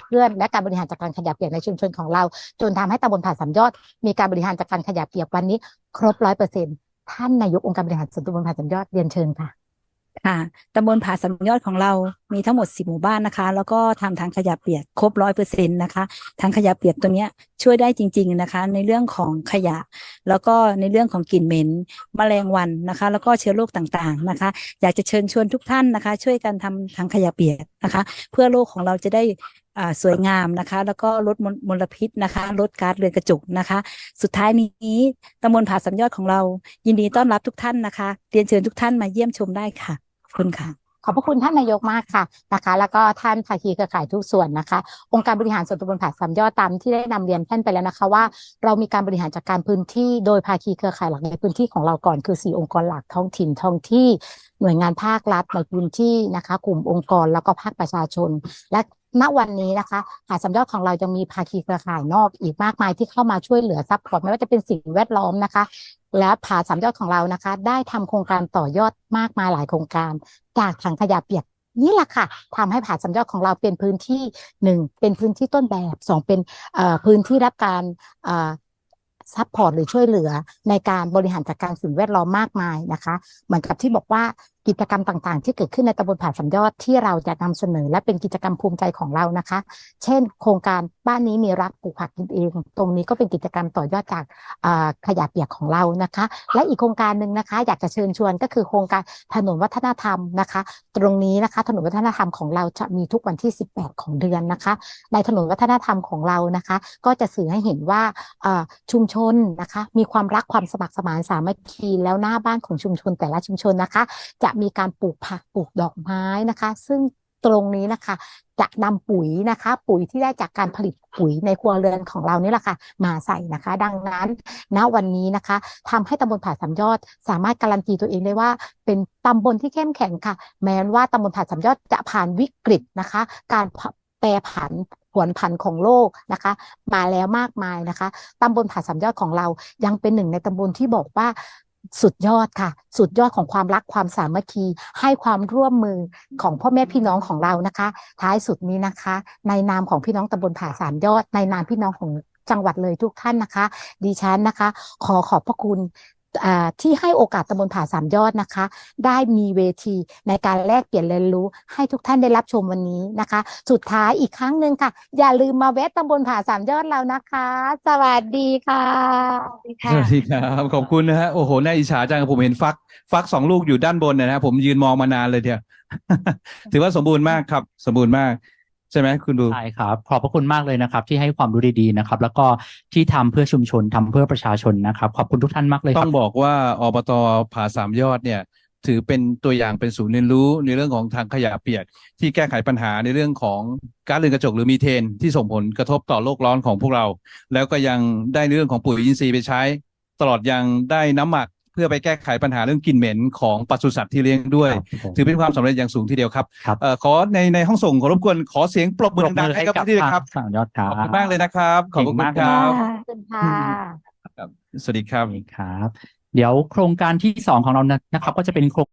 เพื่อนและการบริหารจัดการขยะเปียกในชุมชนของเรา จนทำให้ตำบลผาสามยอด มีการบริหารจัดการขยะเปียกวันนี้ ครบร้อยเปอร์เซ็นท่านนายกองค์การบริหารส่วนตำบลผาสามยอดเรียนเชิญค่ะ ค่ะตำบลผาสามยอดของเรา มีทั้งหมดสิบหมู่บ้านนะคะ แล้วก็ทำทางขยะเปียกครบร้อยเปอร์เซ็นต์นะคะทางขยะเปียกตัวเนี้ยช่วยได้จริง ๆนะคะ ในเรื่องของขยะ แล้วก็ในเรื่องของกลิ่นเหม็นแมลงวันนะคะ แล้วก็เชื้อโรคต่างๆนะคะ อยากจะเชิญชวนทุกท่านนะคะ ช่วยกันทำทางขยะเปียกนะคะ เพื่อโลกของเราจะได้อ่าสวยงามนะคะ แล้วก็ลดมลพิษนะคะ ลดก๊าซเรือนกระจกนะคะ สุดท้ายนี้ตำบลผาสามยอดของเรา ยินดีต้อนรับทุกท่านนะคะ เรียนเชิญทุกท่านมาเยี่ยมชมได้ค่ะขอบคุณค่ะ ขอบพระคุณท่านนายกมากค่ะนะคะ แล้วก็ท่านภาคีเครือข่ายทุกส่วนนะคะ องค์การบริหารส่วนตำบลผาสามยอดตามที่ได้นำเรียนท่านไปแล้วนะคะว่า เรามีการบริหารจัดการพื้นที่โดยภาคีเครือข่ายหลักในพื้นที่ของเราก่อนคือสี่องค์กรหลักท้องถิ่นท้องที่หน่วยงานภาครัฐในพื้นที่นะคะ กลุ่มองค์กรแล้วก็ภาคประชาชน และ ณวันนี้นะคะผาสามยอดของเรายังมีภาคีเครือข่ายนอกอีกมากมายที่เข้ามาช่วยเหลือซัพพอร์ตไม่ว่าจะเป็นสิ่งแวดล้อมนะคะ และผาสามยอดของเรานะคะ ได้ทำโครงการต่อยอดมากมายหลายโครงการ จากถังขยะเปียกนี่แหละค่ะทำให้ผาสามยอดของเราเป็นพื้นที่หนึ่งเป็นพื้นที่ต้นแบบสองเป็นพื้นที่รับการซัพพอร์ตหรือช่วยเหลือในการบริหารจัดการสิ่งแวดล้อมมากมายนะคะ เหมือนกับที่บอกว่า กิจกรรมต่างๆ ที่เกิดขึ้นในตำบลผ่าสามยอดที่เราจะนำเสนอ และเป็นกิจกรรมภูมิใจของเรานะคะ เช่น โครงการบ้านนี้มีรักปลูกผักกินเอง ตรงนี้ก็เป็นกิจกรรมต่อยอดจากขยะเปียกของเรานะคะ และอีกโครงการหนึ่งนะคะ อยากจะเชิญชวนก็คือโครงการถนนวัฒนธรรมนะคะ ตรงนี้นะคะถนนวัฒนธรรมของเราจะมีทุกวันที่ 18 ของเดือนนะคะ ในถนนวัฒนธรรมของเรานะคะ ก็จะสื่อให้เห็นว่าชุมชนนะคะ มีความรักความสมัครสมานสามัคคีแล้วหน้าบ้านของชุมชนแต่ละชุมชนนะคะ จะมีการปลูกผักปลูกดอกไม้นะคะ ซึ่งตรงนี้นะคะ จะนำปุ๋ยนะคะ ปุ๋ยที่ได้จากการผลิตปุ๋ยในครัวเรือนของเรานี่แหละค่ะมาใส่นะคะ ดังนั้นณวันนี้นะคะทำให้ตำบลผาสามยอด สามารถการันตีตัวเองได้ว่า เป็นตำบลที่เข้มแข็งค่ะ แม้ว่าตำบลผาสามยอดจะผ่านวิกฤตนะคะ การแปรผันผวนผันของโลกนะคะ มาแล้วมากมายนะคะตำบลผาสามยอดของเรายังเป็นหนึ่งในตำบลที่บอกว่า สุดยอดค่ะ สุดยอดของความรักความสามัคคี ให้ความร่วมมือของพ่อแม่พี่น้องของเรานะคะ ท้ายสุดนี้นะคะ ในนามของพี่น้องตำบลผาสามยอด ในนามพี่น้องของจังหวัดเลยทุกท่านนะคะ ดิฉันนะคะ ขอขอบพระคุณ ที่ให้โอกาสตำบลผาสามยอดนะคะ ได้มีเวทีในการแลกเปลี่ยนเรียนรู้ ให้ทุกท่านได้รับชมวันนี้นะคะ สุดท้ายอีกครั้งหนึ่งค่ะ อย่าลืมมาแวะตำบลผาสามยอดเรานะคะ สวัสดีค่ะสวัสดีครับขอบคุณนะฮะโอ้โหน่าอิจฉาจังผมเห็นฟัก ฟักสองลูกอยู่ด้านบนเนยนะฮะผมยืนมองมานานเลยเดียวถือว่าสมบูรณ์มากครับ สมบูรณ์มาก ใช่ไหมคุณดูใช่ครับ ขอบพระคุณมากเลยนะครับ ที่ให้ความรู้ดีๆนะครับ แล้วก็ที่ทำเพื่อชุมชนทำเพื่อประชาชนนะครับ ขอบคุณทุกท่านมากเลยคต้รัอบงบอกว่าอบตผาสามยอดเนี่ย ถือเป็นตัวอย่างเป็นศูนย์เรียนรู้ในเรื่องของทางขยะเปียกที่แก้ไขปัญหาในเรื่องของก๊าซเรือนกระจกหรือมีเทน ที่ส่งผลกระทบต่อโลกร้อนของพวกเรา แล้วก็ยังได้ในเรื่องของปุ๋ยอินทรีย์ไปใช้ ตลอดยังได้น้ำหมัก เพื่อไปแก้ไขปัญหาเรื่องกลิ่นเหม็นของปศุสัตว์ที่เลี้ยงด้วยครับผมถือเป็นความสำเร็จอย่างสูงทีเดียวครับครับ เอ่อขอในในห้องส่งขอรบกวนขอเสียงปรบมือดังๆให้กับที่ด้วยครับทางยอดครัขบ อบคุณมากเลยนะครับ ขอบคุณเก่งมากคเลยรับขอบคุณค่ะครับสวัสดีครับ ครับ เดี๋ยวโครงการที่สองของเรานะครับ ก็จะเป็นโครง